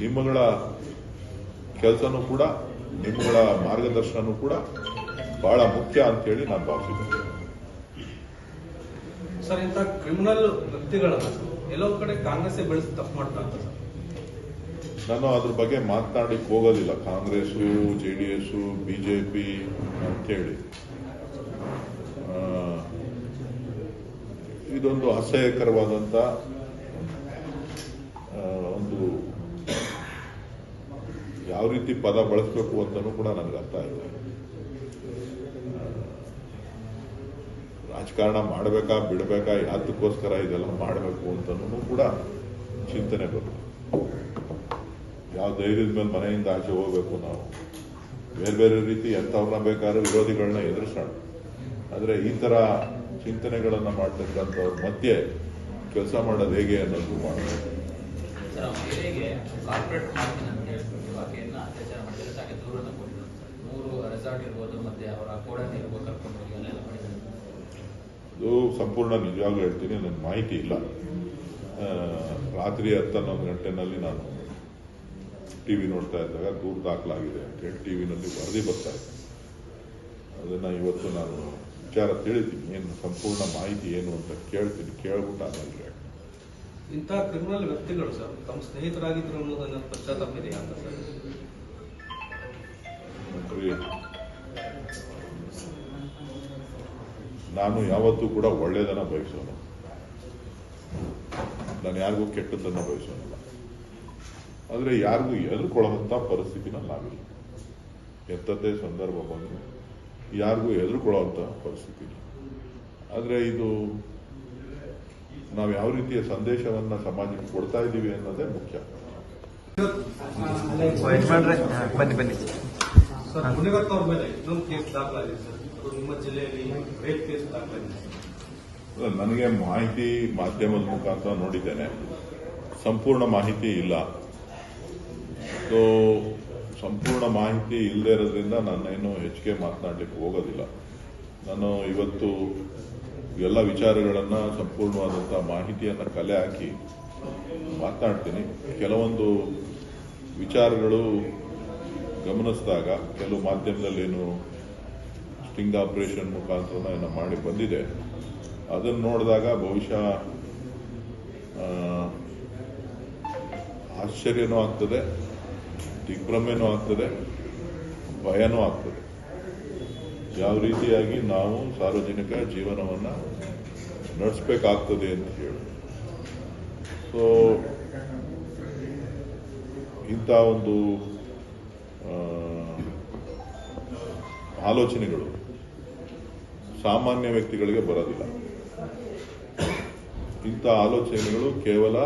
ನಿಮ್ಮಗಳ ಕೆಲಸನೂ ಕೂಡ ನಿಮ್ಮಗಳ ಮಾರ್ಗದರ್ಶನವೂ ಕೂಡ ಬಹಳ ಮುಖ್ಯ ಅಂತೇಳಿ ನಾನು ಭಾವಿಸಿದ್ದೇನೆ ಸರ್ ಇಂಥ ಕ್ರಿಮಿನಲ್ ವ್ಯಕ್ತಿಗಳನ್ನ ಎಲ್ಲೋ ಕಡೆ ಕಾಂಗ್ರೆಸ್ ಬೆಳೆಸಿ ತಪ್ಪು ಮಾಡ್ತಾ ಅಂತ ನಾನು ಅದ್ರ ಬಗ್ಗೆ ಮಾತನಾಡಲಿಕ್ಕೆ ಹೋಗೋದಿಲ್ಲ. Congress J D S B J P ಅಂತೇಳಿ. ಇದೊಂದು ಅಸಹ್ಯಕರವಾದಂಥ ಆ, ಒಂದು ಯಾವ ರೀತಿ ಪದ ಬಳಸಬೇಕು ಅಂತಲೂ ಕೂಡ ನನಗೆ ಅರ್ಥ ಇಲ್ಲ ರಾಜಕಾರಣ ಮಾಡಬೇಕಾ, ಬಿಡಬೇಕಾ, ಯಾತಕ್ಕೋಸ್ಕರ ಇದೆಲ್ಲ ಮಾಡಬೇಕು ಅಂತನೂ ಕೂಡ ಚಿಂತನೆ ಬರುತ್ತೆ ಯಾವ ಧೈರ್ಯದ ಮೇಲೆ ಮನೆಯಿಂದ ಆಚೆ ಹೋಗಬೇಕು ನಾವು? ಬೇರೆ ಬೇರೆ ರೀತಿ ಎಂಥವ್ರನ್ನ ಬೇಕಾದ್ರೂ ವಿರೋಧಿಗಳನ್ನ ಎದುರಿಸೋಣ. ಆದರೆ ಈ ಥರ ಚಿಂತನೆಗಳನ್ನು ಮಾಡ್ತಕ್ಕಂಥವ್ರ ಮಧ್ಯೆ ಕೆಲಸ ಮಾಡೋದು ಹೇಗೆ ಅನ್ನೋದು ಮಾಡಬೇಕು. ರೆಸಾರ್ಟ್ ಇರ್ಬೋದು ಮತ್ತೆ ಅವರ ಕೋಡನ್ ಇರ್ಬೋದು ಕರ್ಕೊಂಡು ಹೋಗಿ ಅಲ್ಲೆಲ್ಲ ಮಾಡಿದ್ದಾರೆ. ಅದು ಸಂಪೂರ್ಣ ನಿಜವಾಗ್ಲೂ ಹೇಳ್ತೀನಿ ನನಗೆ ಮಾಹಿತಿ ಇಲ್ಲ. ರಾತ್ರಿ ಹತ್ತು ಹನ್ನೊಂದು ಗಂಟೆನಲ್ಲಿ ನಾನು ಟಿ ವಿ ನೋಡ್ತಾ ಇದ್ದಾಗ ದೂರ ದಾಖಲಾಗಿದೆ ಅಂತೇಳಿ ಟಿ ವಿನಲ್ಲಿ ವರದಿ ಬರ್ತಾ ಇದೆ. ಅದನ್ನು ಇವತ್ತು ನಾನು ವಿಚಾರ ತಿಳಿತೀನಿ ಏನು ಸಂಪೂರ್ಣ ಮಾಹಿತಿ ಏನು ಅಂತ ಕೇಳ್ತೀನಿ ಕೇಳ್ಬಿಟ್ಟು ಆಮೇಲೆ. ಇಂಥ ಕ್ರಿಮಿನಲ್ ವ್ಯಕ್ತಿಗಳು ಸರ್ ತಮ್ಮ ಸ್ನೇಹಿತರಾಗಿದ್ದರು ಅನ್ನೋದನ್ನ ಪಶ್ಚಾತ್ತಾಪ ಇದೆಯಾ ಅಂತ ಸರ್? ನಾನು ಯಾವತ್ತೂ ಕೂಡ ಒಳ್ಳೆಯದನ್ನ ಬಯಸೋನು ನಾನು ಯಾರಿಗೂ ಕೆಟ್ಟದನ್ನ ಬಯಸೋಣ ಆದರೆ ಯಾರಿಗೂ ಎದುರ್ಕೊಳ್ಳುವಂಥ ಪರಿಸ್ಥಿತಿನ ನಾವಿಲ್ಲ. ಎಂಥದ್ದೇ ಸಂದರ್ಭ ಬಂದು ಯಾರಿಗೂ ಎದುರ್ಕೊಳ್ಳುವಂಥ ಪರಿಸ್ಥಿತಿ ಆದ್ರೆ ಆದರೆ ಇದು ನಾವು ಯಾವ ರೀತಿಯ ಸಂದೇಶವನ್ನ ಸಮಾಜಕ್ಕೆ ಕೊಡ್ತಾ ಇದ್ದೀವಿ ಅನ್ನೋದೇ ಮುಖ್ಯ. ಬನ್ನಿ ಬನ್ನಿ. ಸರ್ ಮುನಿರತ್ನ ಅವ್ರ ಮೇಲೆ ಇನ್ನೊಂದು ಕೇಸ್ ದಾಖಲಾಗಿದೆ ಸರ್. ನನಗೆ ಮಾಹಿತಿ ಮಾಧ್ಯಮದ ಮುಖಾಂತರ ನೋಡಿದ್ದೇನೆ. ಸಂಪೂರ್ಣ ಮಾಹಿತಿ ಇಲ್ಲ. ಸೊ ಸಂಪೂರ್ಣ ಮಾಹಿತಿ ಇಲ್ಲದೆ ಇರೋದ್ರಿಂದ ನಾನೇನು ಹೆಚ್ಚಿಗೆ ಮಾತನಾಡಲಿಕ್ಕೆ ಹೋಗೋದಿಲ್ಲ. ನಾನು ಇವತ್ತು ಎಲ್ಲ ವಿಚಾರಗಳನ್ನು ಸಂಪೂರ್ಣವಾದಂಥ ಮಾಹಿತಿಯನ್ನು ಕಲೆ ಹಾಕಿ ಮಾತನಾಡ್ತೀನಿ. ಕೆಲವೊಂದು ವಿಚಾರಗಳು ಗಮನಿಸಿದಾಗ, ಕೆಲವು ಮಾಧ್ಯಮದಲ್ಲೇನು ಸ್ಟಿಂಗ್ ಆಪರೇಷನ್ ಮುಖಾಂತರ ಏನೋ ಮಾಡಿ ಬಂದಿದೆ. ಅದನ್ನು ನೋಡಿದಾಗ ಬಹುಶಃ ಆಶ್ಚರ್ಯನೂ ಆಗ್ತದೆ, ದಿಗ್ಭ್ರಮೆನೂ ಆಗ್ತದೆ, ಭಯನೂ ಆಗ್ತದೆ. ಯಾವ ರೀತಿಯಾಗಿ ನಾವು ಸಾರ್ವಜನಿಕ ಜೀವನವನ್ನು ನಡೆಸಬೇಕಾಗ್ತದೆ ಅಂತ ಹೇಳಿ. ಸೊ ಇಂಥ ಒಂದು ಆಲೋಚನೆಗಳು. ಸಾಮಾನ್ಯ ವ್ಯಕ್ತಿಗಳಿಗೆ ಬರೋದಿಲ್ಲ. ಇಂಥ ಆಲೋಚನೆಗಳು ಕೇವಲ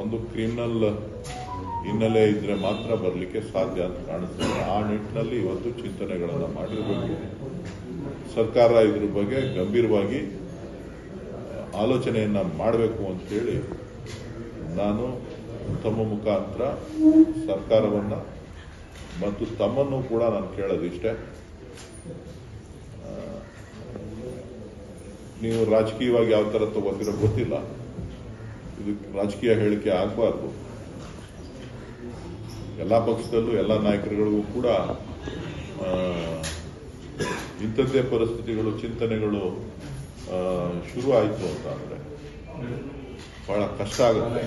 ಒಂದು ಕ್ರಿಮಿನಲ್ ಹಿನ್ನೆಲೆ ಇದ್ರೆ ಮಾತ್ರ ಬರಲಿಕ್ಕೆ ಸಾಧ್ಯ ಅಂತ ಕಾಣಿಸ್ತದೆ ಆ ನಿಟ್ಟಿನಲ್ಲಿ ಇವತ್ತು ಚಿಂತನೆಗಳನ್ನು ಮಾಡಿರಬೇಕು. ಸರ್ಕಾರ ಇದ್ರ ಬಗ್ಗೆ ಗಂಭೀರವಾಗಿ ಆಲೋಚನೆಯನ್ನ ಮಾಡಬೇಕು ಅಂತೇಳಿ ನಾನು ತಮ್ಮ ಮುಖಾಂತರ ಸರ್ಕಾರವನ್ನ ಮತ್ತು ತಮ್ಮನ್ನು ಕೂಡ ನಾನು ಕೇಳೋದಿಷ್ಟೇ. ಆ, ನೀವು ರಾಜಕೀಯವಾಗಿ ಯಾವ ಥರ ತಗೋತಿರೋ ಗೊತ್ತಿಲ್ಲ. ಇದು ರಾಜಕೀಯ ಹೇಳಿಕೆ ಆಗಬಾರ್ದು. ಎಲ್ಲ ಪಕ್ಷದಲ್ಲೂ ಎಲ್ಲ ನಾಯಕರುಗಳಿಗೂ ಕೂಡ ಇಂಥದ್ದೇ ಪರಿಸ್ಥಿತಿಗಳು, ಚಿಂತನೆಗಳು ಶುರು ಆಯಿತು ಅಂತ ಅಂದರೆ ಬಹಳ ಕಷ್ಟ ಆಗುತ್ತೆ.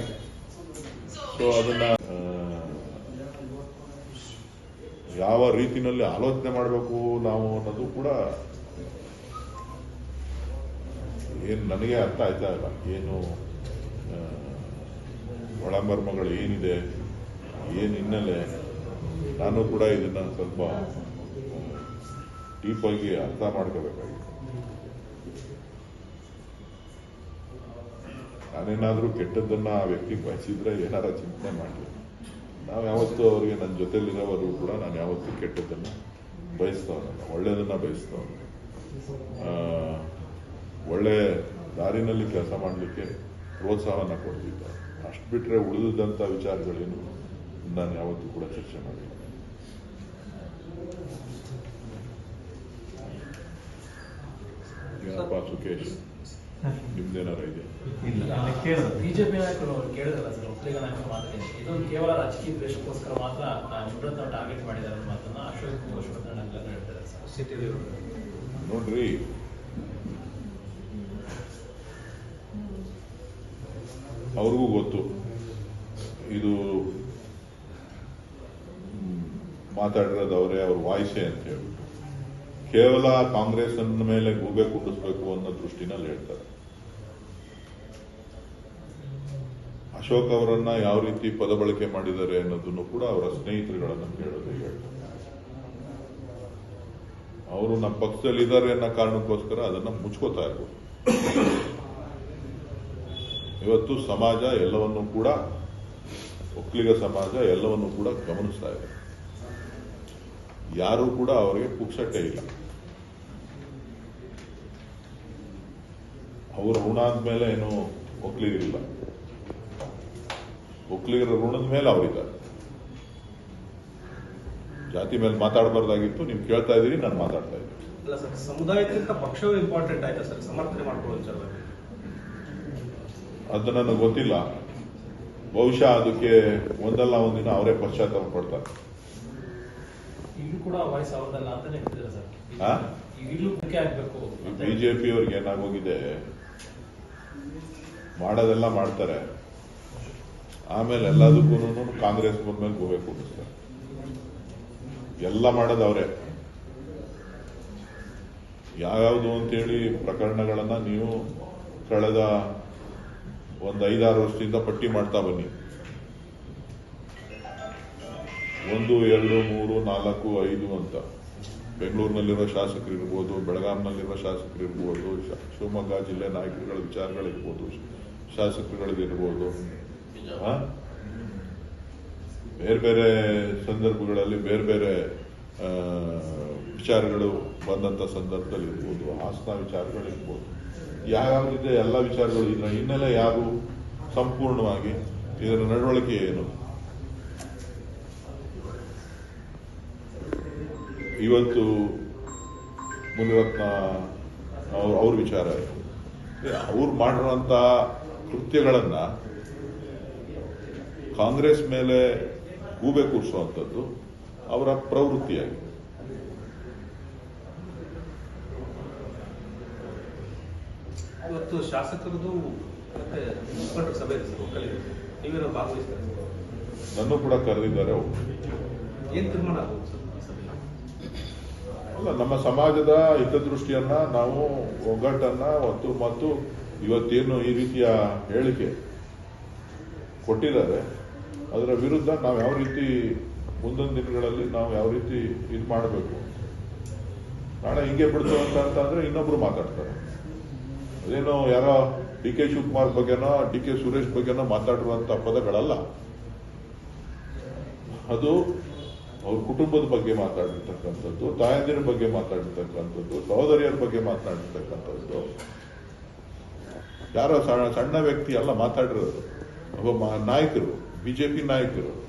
ಸೊ ಅದನ್ನ ಯಾವ ರೀತಿಯಲ್ಲಿ ಆಲೋಚನೆ ಮಾಡಬೇಕು ನಾವು ಅನ್ನೋದು ಕೂಡ ಏನು ನನಗೆ ಅರ್ಥ ಆಯ್ತಾ ಇಲ್ಲ. ಏನು ಒಳಮರ್ಮಗಳು ಏನಿದೆ ಏನು ಹಿನ್ನೆಲೆ ನಾನು ಕೂಡ ಇದನ್ನು ಸ್ವಲ್ಪ ಡೀಪಾಗಿ ಅರ್ಥ ಮಾಡ್ಕೋಬೇಕಾಗಿತ್ತು ನಾನೇನಾದರೂ ಕೆಟ್ಟದ್ದನ್ನು ಆ ವ್ಯಕ್ತಿ ಬಯಸಿದ್ರೆ ಏನಾರ ಚಿಂತನೆ ಮಾಡಲಿ. ನಾವು ಯಾವತ್ತೂ ಅವರಿಗೆ ನನ್ನ ಜೊತೆಲಿರೋವರೆಗೂ ಕೂಡ ನಾನು ಯಾವತ್ತೂ ಕೆಟ್ಟದ್ದನ್ನು ಬಯಸ್ತವನಲ್ಲ ಒಳ್ಳೆಯದನ್ನು ಆ, ಒಳ್ಳೆ ದಾರಿನಲ್ಲಿ ಕೆಲಸ ಮಾಡಲಿಕ್ಕೆ ಪ್ರೋತ್ಸಾಹವನ್ನು ಕೊಡ್ತಿದ್ದ ಅಷ್ಟು ಬಿಟ್ಟರೆ ಉಳಿದಂಥ ವಿಚಾರಗಳೇನು ನಾನು ಯಾವತ್ತೂ ಕೂಡ ಚರ್ಚೆ ಮಾಡಿಲ್ಲ. ಏನಪ್ಪ ಸುಖೇಶ್ ನಿಮ್ದೇನಾರ ಇದೆ? ಬಿಜೆಪಿ ನಾಯಕರು ಅವ್ರು ಕೇಳಿದ್ರಲ್ಲ ಸರ್ ಒಕ್ಕಲಿಗ ನಾಯಕರು ಮಾತಾಡಿ ಇದೊಂದು ಕೇವಲ ರಾಜಕೀಯ ದ್ವೇಷಕ್ಕೋಸ್ಕರ ಮಾತ್ರ ಮುರತ್ನ ಟಾರ್ಗೆಟ್ ಮಾಡಿದ್ದಾರೆ ಅನ್ನೋ ಮಾತನ್ನ ಅಶೋಕ್ ಎಲ್ಲ ಹೇಳ್ತಾರೆ ಸರ್. ನೋಡ್ರಿ ಅವ್ರಿಗೂ ಗೊತ್ತು. ಇದು ಮಾತಾಡಿರೋದು ಅವರೇ, ಅವ್ರ ವಾಯ್ಸೆ ಅಂತ ಹೇಳ್ಬಿಟ್ಟು. ಕೇವಲ ಕಾಂಗ್ರೆಸ್ ಅನ್ನ ಮೇಲೆ ಗೂಬೆ ಕುಂಡಿಸ್ಬೇಕು ಅನ್ನೋ ದೃಷ್ಟಿನಲ್ಲಿ ಹೇಳ್ತಾರೆ. ಅಶೋಕ್ ಅವರನ್ನ ಯಾವ ರೀತಿ ಪದ ಬಳಕೆ ಮಾಡಿದ್ದಾರೆ ಅನ್ನೋದನ್ನು ಕೂಡ ಅವರ ಸ್ನೇಹಿತರುಗಳನ್ನ ಕೇಳೋದು ಹೇಳ್ತಾರೆ ಅವರು ನಮ್ಮ ಪಕ್ಷದಲ್ಲಿ ಇದ್ದಾರೆ ಅನ್ನೋ ಕಾರಣಕ್ಕೋಸ್ಕರ ಅದನ್ನ ಮುಚ್ಕೋತಾ ಇರ್ಬೋದು. ಇವತ್ತು ಸಮಾಜ ಎಲ್ಲವನ್ನು ಕೂಡ, ಒಕ್ಕಲಿಗ ಸಮಾಜ ಎಲ್ಲವನ್ನು ಕೂಡ ಗಮನಿಸ್ತಾ ಇದೆ. ಯಾರು ಕೂಡ ಅವರಿಗೆ ಪುಕ್ಸಟ್ಟೆ ಇಲ್ಲ. ಅವ್ರ ಋಣ ಆದ್ಮೇಲೆ ಏನು ಒಕ್ಕಲಿಗರಿಲ್ಲ ಒಕ್ಕಲಿಗರ ಋಣದ ಮೇಲೆ ಅವರಿದ್ದಾರೆ. ಜಾತಿ ಮೇಲೆ ಮಾತಾಡಬಾರ್ದಾಗಿತ್ತು, ನೀವು ಕೇಳ್ತಾ ಇದ್ದೀರಿ, ನಾನು ಮಾತಾಡ್ತಾ ಇದ್ದೀನಿ. ಸಮುದಾಯಕ್ಕಿಂತ ಪಕ್ಷವೇ ಇಂಪಾರ್ಟೆಂಟ್ ಆಯ್ತಾ ಸರ್? ಸಮರ್ಥನೆ ಮಾಡ್ಕೊಳ್ಳೋ ಅದು ನನಗೆ ಗೊತ್ತಿಲ್ಲ. ಬಹುಶಃ ಅದಕ್ಕೆ ಒಂದಲ್ಲ ಒಂದಿನ ಅವರೇ ಪಶ್ಚಾತ್ತಾಪ ಪಡ್ತಾರೆ. ಬಿಜೆಪಿ ಅವ್ರಿಗೆ ಏನಾಗೋಗಿದೆ? ಮಾಡೋದೆಲ್ಲ ಮಾಡ್ತಾರೆ. ಆಮೇಲೆ ಎಲ್ಲದಕ್ಕೂ ಕಾಂಗ್ರೆಸ್ ಬಂದ್ಮೇಲೆ ಗೋವೆ ಕೂಡಿಸ್ತಾರೆ ಎಲ್ಲ ಮಾಡೋದು ಅವರೇ. ಯಾವ್ಯಾವುದು ಅಂತೇಳಿ ಪ್ರಕರಣಗಳನ್ನ ನೀವು ಕಳೆದ ಒಂದು ಐದಾರು ವರ್ಷದಿಂದ ಪಟ್ಟಿ ಮಾಡ್ತಾ ಬನ್ನಿ ಒಂದು, ಎರಡು, ಮೂರು, ನಾಲ್ಕು, ಐದು ಅಂತ ಬೆಂಗಳೂರಿನಲ್ಲಿರೋ ಶಾಸಕರು ಇರ್ಬೋದು ಬೆಳಗಾಂನಲ್ಲಿರೋ ಶಾಸಕರು ಇರ್ಬೋದು ಶಿವಮೊಗ್ಗ ಜಿಲ್ಲೆ ನಾಯಕರುಗಳ ವಿಚಾರಗಳಿರ್ಬೋದು ಶಾಸಕರುಗಳಿರ್ಬೋದು? ಬೇರೆ ಬೇರೆ ಸಂದರ್ಭಗಳಲ್ಲಿ ಬೇರೆ ಬೇರೆ ವಿಚಾರಗಳು ಬಂದಂಥ ಸಂದರ್ಭದಲ್ಲಿ ಇರ್ಬೋದು, ಹಾಸನ ವಿಚಾರಗಳಿರ್ಬೋದು ಯಾವ್ಯಾವ್ದಿದೆ ಎಲ್ಲ ವಿಚಾರಗಳು ಇದರ ಹಿನ್ನೆಲೆ ಯಾರು ಸಂಪೂರ್ಣವಾಗಿ ಇದರ ನಡವಳಿಕೆ ಏನು? ಇವತ್ತು ಮುನಿರತ್ನ ಅವ್ರ ಅವ್ರ ವಿಚಾರ ಅವ್ರು ಮಾಡಿರೋಂಥ ಕೃತ್ಯಗಳನ್ನ ಕಾಂಗ್ರೆಸ್ ಮೇಲೆ ಗೂಬೆ ಕೂರಿಸುವಂಥದ್ದು ಅವರ ಪ್ರವೃತ್ತಿಯಾಗಿದೆ ಇವತ್ತು ಶಾಸಕರದು ಮತ್ತೆ ಮುಖಂಡರ ಸಭೆ ಒಕ್ಕಲಿಗರು ನೀವೇನೋ ಭಾಗವಹಿಸ್ತಾರೆ? ನನ್ನೂ ಕೂಡ ಕರೆದಿದ್ದಾರೆ ಅವರು. ಏನ್ ತೀರ್ಮಾನ ಅಲ್ಲ ನಮ್ಮ ಸಮಾಜದ ಹಿತದೃಷ್ಟಿಯನ್ನ ನಾವು ಒಗ್ಗಟ್ಟನ್ನ ಮತ್ತು ಮತ್ತು ಇವತ್ತೇನು ಈ ರೀತಿಯ ಹೇಳಿಕೆ ಕೊಟ್ಟಿದ್ದಾರೆ ಅದರ ವಿರುದ್ಧ ನಾವು ಯಾವ ರೀತಿ ಮುಂದಿನ ದಿನಗಳಲ್ಲಿ ನಾವು ಯಾವ ರೀತಿ ಇದು ಮಾಡಬೇಕು? ನಾಳೆ ಹಿಂಗೆ ಬಿಡ್ತು ಅಂತ ಅಂತಂದ್ರೆ ಇನ್ನೊಬ್ರು ಮಾತಾಡ್ತಾರೆ. ಅದೇನೋ ಯಾರೋ ಡಿ ಕೆ ಶಿವಕುಮಾರ್ ಬಗ್ಗೆನೋ, ಡಿ ಕೆ ಸುರೇಶ್ ಬಗ್ಗೆನೋ ಮಾತಾಡಿರುವಂತ ಪದಗಳಲ್ಲ. ಅದು ಅವ್ರ ಕುಟುಂಬದ ಬಗ್ಗೆ ಮಾತಾಡಿರ್ತಕ್ಕಂಥದ್ದು, ತಾಯಂದಿರ ಬಗ್ಗೆ ಮಾತಾಡಿರ್ತಕ್ಕಂಥದ್ದು, ಸಹೋದರಿಯರ ಬಗ್ಗೆ ಮಾತಾಡಿರ್ತಕ್ಕಂಥದ್ದು. ಯಾರೋ ಸಣ್ಣ ಸಣ್ಣ ವ್ಯಕ್ತಿ ಎಲ್ಲ ಮಾತಾಡಿರೋದು. ಒಬ್ಬ ನಾಯಕರು, ಬಿಜೆಪಿ ನಾಯಕರು.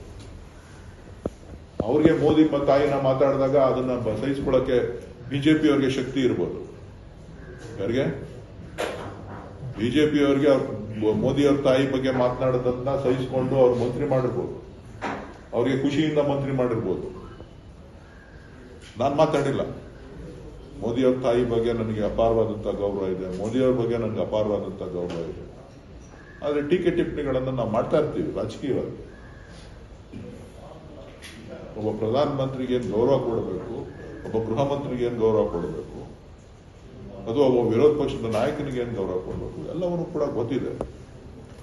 ಅವ್ರಿಗೆ ಮೋದಿ ತಾಯಿನ ಮಾತಾಡಿದಾಗ ಅದನ್ನ ಬ- ಸಹಿಸ್ಕೊಳ್ಳೋಕೆ ಬಿಜೆಪಿ ಅವ್ರಿಗೆ ಶಕ್ತಿ ಇರ್ಬೋದು. ಯಾರಿಗೆ? ಬಿಜೆಪಿ ಅವ್ರಿಗೆ ಅವ್ರ ಮೋದಿ ಅವ್ರ ತಾಯಿ ಬಗ್ಗೆ ಮಾತನಾಡೋದನ್ನ ಸಹಿಸಿಕೊಂಡು ಅವ್ರು ಮಂತ್ರಿ ಮಾಡಿರ್ಬೋದು. ಅವ್ರಿಗೆ ಖುಷಿಯಿಂದ ಮಂತ್ರಿ ಮಾಡಿರ್ಬೋದು. ನಾನು ಮಾತಾಡಿಲ್ಲ. ಮೋದಿ ಅವ್ರ ತಾಯಿ ಬಗ್ಗೆ ನನಗೆ ಅಪಾರವಾದಂತ ಗೌರವ ಇದೆ. ಮೋದಿ ಅವ್ರ ಬಗ್ಗೆ ನನಗೆ ಅಪಾರವಾದಂತ ಗೌರವ ಇದೆ. ಆದರೆ ಟೀಕೆ ಟಿಪ್ಪಣಿಗಳನ್ನು ನಾವು ಮಾಡ್ತಾ ಇರ್ತೀವಿ ರಾಜಕೀಯವಾಗಿ. ಒಬ್ಬ ಪ್ರಧಾನ ಮಂತ್ರಿಗೆ ಏನ್ ಗೌರವ ಕೊಡಬೇಕು, ಒಬ್ಬ ಗೃಹ ಮಂತ್ರಿಗೆ ಏನು ಗೌರವ ಕೊಡಬೇಕು, ಅದು ಒಬ್ಬ ವಿರೋಧ ಪಕ್ಷದ ನಾಯಕನಿಗೆ ಏನು ಗೌರವ ಕೊಡಬೇಕು, ಎಲ್ಲವನ್ನೂ ಕೂಡ ಗೊತ್ತಿದೆ.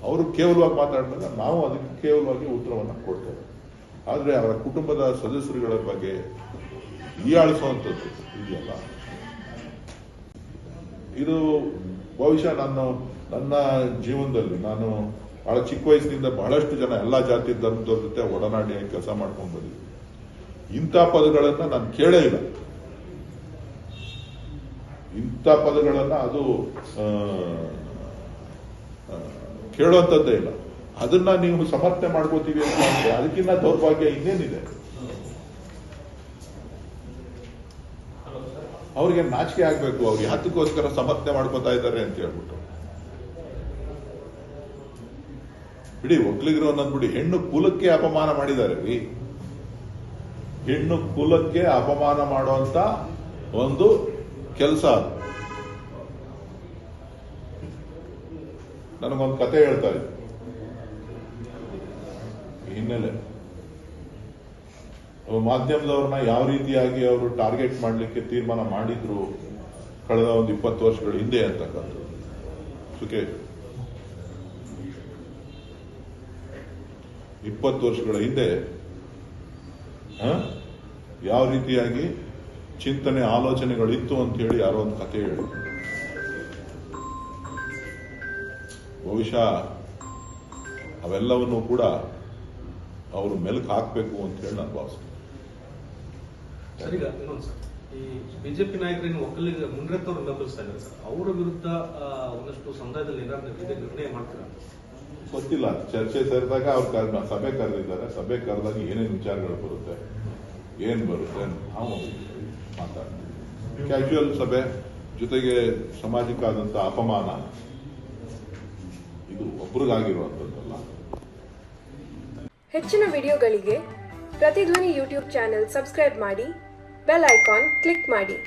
ಅವರು ಕೇವಲವಾಗಿ ಮಾತಾಡಿದಾಗ ನಾವು ಅದಕ್ಕೆ ಕೇವಲವಾಗಿ ಉತ್ತರವನ್ನು ಕೊಡ್ತೇವೆ. ಆದರೆ ಅವರ ಕುಟುಂಬದ ಸದಸ್ಯರುಗಳ ಬಗ್ಗೆ ಹೀಯಾಳಿಸುವಂಥದ್ದು ಇದೆಯಲ್ಲ. ಇದು ಬಹುಶಃ ನಾನು ನನ್ನ ಜೀವನದಲ್ಲಿ ನಾನು ಬಹಳ ಚಿಕ್ಕ ವಯಸ್ಸಿನಿಂದ ಬಹಳಷ್ಟು ಜನ ಎಲ್ಲ ಜಾತಿ ಧರ್ಮದವ್ರ ಜೊತೆ ಒಡನಾಡಿ ಕೆಲಸ ಮಾಡ್ಕೊಂಡು ಇಂಥ ಪದಗಳನ್ನು ನಾನು ಕೇಳೇ ಇಲ್ಲ. ಇಂಥ ಪದಗಳನ್ನು ಅದು ಕೇಳುವಂಥದ್ದೇ ಇಲ್ಲ. ಅದನ್ನ ನೀವು ಸಮರ್ಥನೆ ಮಾಡ್ಕೋತೀವಿ ಅಂತ ಅಂದ್ರೆ ಅದಕ್ಕಿಂತ ದೌರ್ಭಾಗ್ಯ ಇನ್ನೇನಿದೆ? ಅವ್ರಿಗೆ ನಾಚಿಕೆ ಆಗ್ಬೇಕು, ಅವ್ರು ಯಾತಕ್ಕೋಸ್ಕರ ಸಮರ್ಥನೆ ಮಾಡ್ಕೋತಾ ಇದ್ದಾರೆ ಅಂತ ಹೇಳ್ಬಿಟ್ಟು. ಬಿಡಿ ಒಗ್ಲಿಗಿರೋ ಅನ್ನೋದ್ಬಿಡಿ ಹೆಣ್ಣು ಕುಲಕ್ಕೆ ಅಪಮಾನ ಮಾಡಿದ್ದಾರೆ. ರೀ ಹೆಣ್ಣು ಕುಲಕ್ಕೆ ಅಪಮಾನ ಮಾಡುವಂತ ಒಂದು ಕೆಲಸ ಅದು. ನನಗೊಂದು ಕತೆ ಹೇಳ್ತಾ ಇದ್ರು ಹಿನ್ನೆಲೆ. ಮಾಧ್ಯಮದವ್ರನ್ನ ಯಾವ ರೀತಿಯಾಗಿ ಅವರು ಟಾರ್ಗೆಟ್ ಮಾಡಲಿಕ್ಕೆ ತೀರ್ಮಾನ ಮಾಡಿದ್ರು ಕಳೆದ ಒಂದು ಇಪ್ಪತ್ತು ವರ್ಷಗಳ ಹಿಂದೆ ಅಂತಕ್ಕಂಥದ್ದು. ಸುಖೇಶ್ ಇಪ್ಪತ್ತು ವರ್ಷಗಳ ಹಿಂದೆ ಯಾವ ರೀತಿಯಾಗಿ ಚಿಂತನೆ ಆಲೋಚನೆಗಳಿತ್ತು ಅಂತ ಹೇಳಿ ಯಾರೋ ಒಂದು ಕತೆ ಹೇಳಿ. ಬಹುಶಃ ಅವೆಲ್ಲವನ್ನು ಕೂಡ ಅವರು ಮೆಲುಕು ಹಾಕಬೇಕು ಅಂತ ಹೇಳಿ ನಾನು ಭಾವಿಸ್ತೀನಿ. ಈ ಬಿಜೆಪಿ ನಾಯಕರೇನು ಒಕ್ಕಲಿಗ ಮುನ್ರೆತ್ತವ್ರು ಬೆಂಬಲಿಸ್ತಾ ಇದ್ದಾರೆ ಸರ್. ಅವರ ವಿರುದ್ಧ ಒಂದಷ್ಟು ಸಮುದಾಯದಲ್ಲಿ ಏನಾದ್ರು ನಿರ್ಣಯ- ಮಾಡ್ತೀರಾ? ಗೊತ್ತಿಲ್ಲ ಚರ್ಚೆ ಸೇರಿದಾಗ ಅವ್ರು ಸಭೆ ಕರೆದಿದ್ದಾರೆ. ಸಭೆ ಕರೆದಾಗ ಏನೇನು ವಿಚಾರಗಳು ಬರುತ್ತೆ? ಏನ್ ಬರುತ್ತೆ ನಾವು ಮಾತಾಡ್ತೀವಿ. ಕ್ಯಾಶುವಲ್ ಸಭೆ ಜೊತೆಗೆ ಸಮಾಜಕ್ಕಾದಂತ ಅಪಮಾನ. ಇದು ಒಬ್ರಿಗಾಗಿರುವಂಥದ್ದಲ್ಲ ಹೆಚ್ಚಿನ ವಿಡಿಯೋಗಳಿಗೆ ಪ್ರತಿಧ್ವನಿ ಯೂಟ್ಯೂಬ್ ಚಾನೆಲ್ ಸಬ್ಸ್ಕ್ರೈಬ್ ಮಾಡಿ, ಬೆಲ್ ಐಕಾನ್ ಕ್ಲಿಕ್ ಮಾಡಿ.